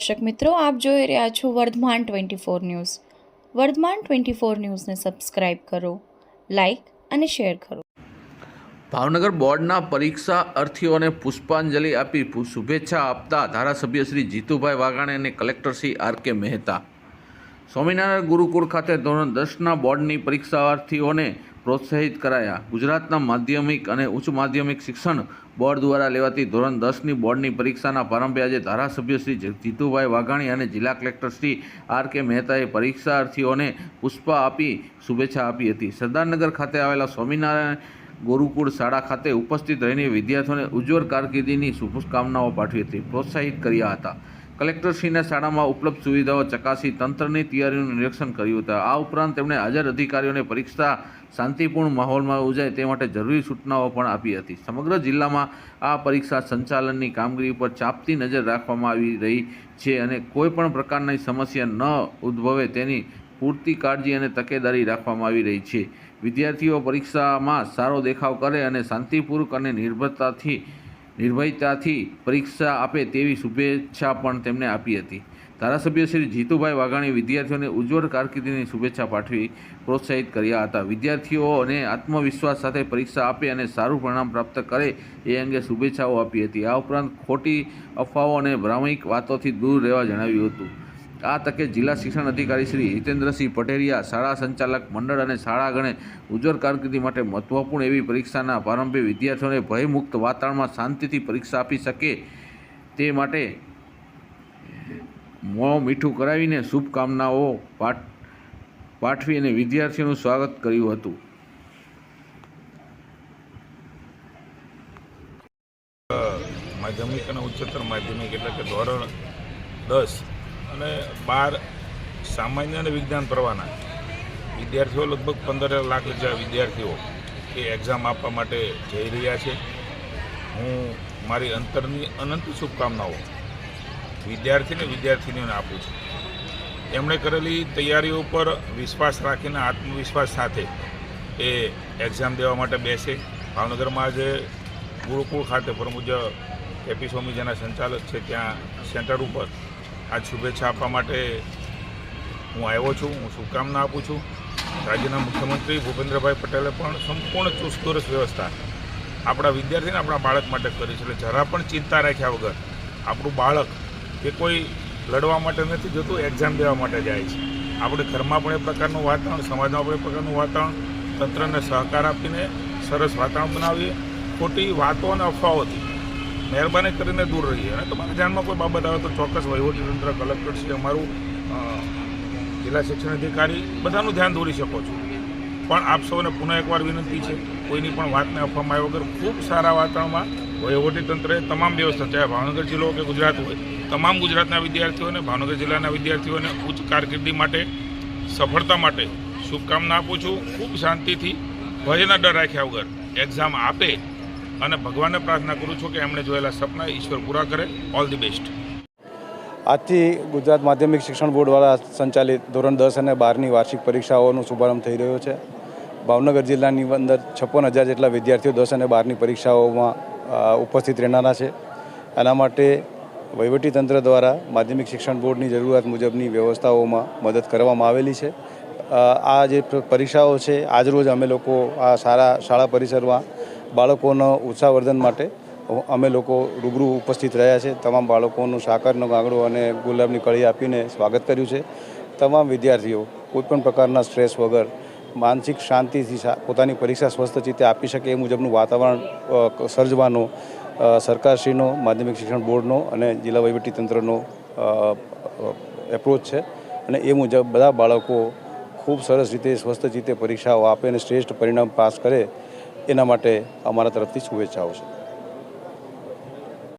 દર્શક મિત્રો, આપ જોઈ રહ્યા છો Vardhman twenty four news. Vardhman twenty four ન્યૂઝને સબસ્ક્રાઇબ કરો, લાઇક અને શેર કરો. ભાવનગર બોર્ડના પરીક્ષા અર્થીઓને પુષ્પાંજલિ આપી શુભેચ્છા આપતા ધારાસભ્ય શ્રી જીતુભાઈ વાઘાણી અને collector Shri R K Mehta. Swaminarayan ગુરુકુળ ખાતે ધોરણ દસના બોર્ડની પરીક્ષાર્થીઓને પ્રોત્સાહિત કરાયા. ગુજરાતના માધ્યમિક અને ઉચ્ચ માધ્યમિક શિક્ષણ બોર્ડ દ્વારા લેવાતી ધોરણ દસની બોર્ડની પરીક્ષાના પ્રારંભે આજે ધારાસભ્ય શ્રી જીતુભાઈ વાઘાણી અને જિલ્લા કલેક્ટર શ્રી આર કે મહેતાએ પરીક્ષાર્થીઓને પુષ્પા આપી, શુભેચ્છા આપી હતી. સરદારનગર ખાતે આવેલા સ્વામિનારાયણ ગુરુકુળ શાળા ખાતે ઉપસ્થિત રહીને વિદ્યાર્થીઓને ઉજ્જવળ કારકિર્દીની શુભકામનાઓ પાઠવી હતી. પ્રોત્સાહિત કર્યા હતા. કલેક્ટરશ્રીના શાળામાં ઉપલબ્ધ સુવિધાઓ ચકાસી તંત્રની તૈયારીનું નિરીક્ષણ કર્યું હતું. આ ઉપરાંત તેમણે હાજર અધિકારીઓને પરીક્ષા શાંતિપૂર્ણ માહોલમાં ઉજાય તે માટે જરૂરી સૂચનાઓ પણ આપી હતી. સમગ્ર જિલ્લામાં આ પરીક્ષા સંચાલનની કામગીરી પર ચાંપતી નજર રાખવામાં આવી રહી છે અને કોઈપણ પ્રકારની સમસ્યા ન ઉદ્ભવે તેની પૂરતી કાળજી અને તકેદારી રાખવામાં આવી રહી છે. વિદ્યાર્થીઓ પરીક્ષામાં સારો દેખાવ કરે અને શાંતિપૂર્વક અને નિર્ભરતાથી નિર્ભયતાથી પરીક્ષા આપે તેવી શુભેચ્છા પણ તેમણે આપી હતી. ધારાસભ્ય શ્રી જીતુભાઈ વાઘાણી વિદ્યાર્થીઓને ઉજ્જવળ કારકિર્દીની શુભેચ્છા પાઠવી પ્રોત્સાહિત કર્યા હતા. વિદ્યાર્થીઓને આત્મવિશ્વાસ સાથે પરીક્ષા આપે અને સારું પરિણામ પ્રાપ્ત કરે એ અંગે શુભેચ્છાઓ આપી હતી. આ ઉપરાંત ખોટી અફવાઓ અને ભ્રામિક વાતોથી દૂર રહેવા જણાવ્યું હતું. આ તકે જિલ્લા શિક્ષણ અધિકારી શ્રી હિતેન્દ્રસિંહ પટેરિયા શાળા સંચાલક મંડળ અને શાળાગણે ઉજ્જવળ કારકિર્દી માટે મહત્વપૂર્ણ એવી પરીક્ષાના પ્રારંભે વિદ્યાર્થીઓને ભયમુક્ત વાતાવરણમાં શાંતિથી પરીક્ષા આપી શકે તે માટે મોં મીઠું કરાવીને શુભકામનાઓ પાઠ, પાઠવી અને વિદ્યાર્થીઓનું સ્વાગત કર્યું હતું. માધ્યમિક અને ઉચ્ચતર માધ્યમિક એટલે કે ધોરણ દસ અને બાર સામાન્ય અને વિજ્ઞાન પ્રવાહના વિદ્યાર્થીઓ લગભગ પંદર લાખ જેવા વિદ્યાર્થીઓ એ એક્ઝામ આપવા માટે જઈ રહ્યા છે. હું મારી અંતરની અનંત શુભકામનાઓ વિદ્યાર્થીને વિદ્યાર્થીનીઓને આપું છું. એમણે કરેલી તૈયારીઓ ઉપર વિશ્વાસ રાખીને આત્મવિશ્વાસ સાથે એ એક્ઝામ દેવા માટે બેસે. ભાવનગરમાં આજે ગુરુકુળ ખાતે પરમુજ કેપી સ્વામી જેના સંચાલક છે ત્યાં, સેન્ટર ઉપર આ શુભેચ્છા આપવા માટે હું આવ્યો છું. હું શુભકામના આપું છું. રાજ્યના મુખ્યમંત્રી ભૂપેન્દ્રભાઈ પટેલે પણ સંપૂર્ણ ચુસ્તદુરસ્ત વ્યવસ્થા આપણા વિદ્યાર્થીને આપણા બાળક માટે કરી છે. એટલે જરા પણ ચિંતા રાખ્યા વગર આપણું બાળક એ કોઈ લડવા માટે નથી જતું એક્ઝામ દેવા માટે જાય છે. આપણે ઘરમાં પણ એ પ્રકારનું વાતાવરણ, સમાજમાં પણ એ પ્રકારનું વાતાવરણ, તંત્રને સહકાર આપીને સરસ વાતાવરણ બનાવીએ. ખોટી વાતો અને અફવાઓથી મહેરબાની કરીને દૂર રહીએ. અને તમારા ધ્યાનમાં કોઈ બાબત આવે તો ચોક્કસ વહીવટીતંત્ર કલેક્ટરશ્રી અમારું જિલ્લા શિક્ષણ અધિકારી બધાનું ધ્યાન દોરી શકો છો. પણ આપ સૌને પુનઃ એકવાર વિનંતી છે, કોઈની પણ વાતને અફવામાં આવ્યા વગર ખૂબ સારા વાતાવરણમાં વહીવટીતંત્રએ તમામ વ્યવસ્થા, ચાહે ભાવનગર જિલ્લો કે ગુજરાત હોય, તમામ ગુજરાતના વિદ્યાર્થીઓને, ભાવનગર જિલ્લાના વિદ્યાર્થીઓને ઉચ્ચ કારકિર્દી માટે, સફળતા માટે શુભકામના આપું છું. ખૂબ શાંતિથી ભયના ડર રાખ્યા વગર એક્ઝામ આપે અને ભગવાનને પ્રાર્થના કરું છું કે એમણે જોયેલા સપના ઈશ્વર પૂરા કરે. ઓલ ધી બેસ્ટ આજથી ગુજરાત માધ્યમિક શિક્ષણ બોર્ડ દ્વારા સંચાલિત ધોરણ દસ અને બારની વાર્ષિક પરીક્ષાઓનો શુભારંભ થઈ રહ્યો છે. ભાવનગર જિલ્લાની અંદર છપ્પન હજાર જેટલા વિદ્યાર્થીઓ દસ અને બારની પરીક્ષાઓમાં ઉપસ્થિત રહેનારા છે. એના માટે વહીવટીતંત્ર દ્વારા માધ્યમિક શિક્ષણ બોર્ડની જરૂરિયાત મુજબની વ્યવસ્થાઓમાં મદદ કરવામાં આવેલી છે. આ જે પરીક્ષાઓ છે આજરોજ અમે લોકો આ સારા શાળા પરિસરમાં બાળકોનો ઉત્સાહવર્ધન માટે અમે લોકો રૂબરૂ ઉપસ્થિત રહ્યા છે. તમામ બાળકોનું સાકરનો ગાંગડો અને ગુલાબની કળી આપીને સ્વાગત કર્યું છે. તમામ વિદ્યાર્થીઓ કોઈપણ પ્રકારના સ્ટ્રેસ વગર માનસિક શાંતિથી પોતાની પરીક્ષા સ્વસ્થ રીતે આપી શકે એ મુજબનું વાતાવરણ સર્જવાનો સરકારશ્રીનો, માધ્યમિક શિક્ષણ બોર્ડનો અને જિલ્લા વહીવટીતંત્રનો એપ્રોચ છે. અને એ મુજબ બધા બાળકો ખૂબ સરસ રીતે સ્વસ્થ રીતે પરીક્ષાઓ આપે અને શ્રેષ્ઠ પરિણામ પાસ કરે એના માટે અમારા તરફથી શુભેચ્છાઓ છે.